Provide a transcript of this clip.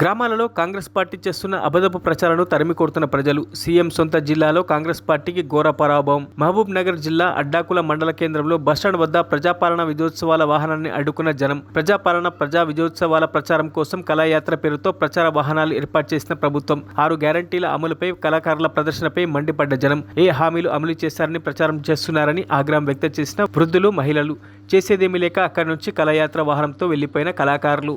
గ్రామాలలో కాంగ్రెస్ పార్టీ చేస్తున్న అబద్ధపు ప్రచారాలను తరిమి కొడుతున్న ప్రజలు. సీఎం సొంత జిల్లాలో కాంగ్రెస్ పార్టీకి ఘోర పరాభవం. మహబూబ్ నగర్ జిల్లా అడ్డాకుల మండల కేంద్రంలో బస్టాండ్ వద్ద ప్రజాపాలన విజయోత్సవాల వాహనాన్ని అడ్డుకున్న జనం. ప్రజాపాలన ప్రజా విజయోత్సవాల ప్రచారం కోసం కళాయాత్ర పేరుతో ప్రచార వాహనాలు ఏర్పాటు చేసిన ప్రభుత్వం. ఆరు గ్యారంటీల అమలుపై కళాకారుల ప్రదర్శనపై మండిపడ్డ జనం. ఏ హామీలు అమలు చేశారని ప్రచారం చేస్తున్నారని ఆగ్రహం వ్యక్తం చేసిన వృద్ధులు మహిళలు. చేసేదేమీ లేక అక్కడి నుంచి కళాయాత్ర వాహనంతో వెళ్ళిపోయిన కళాకారులు.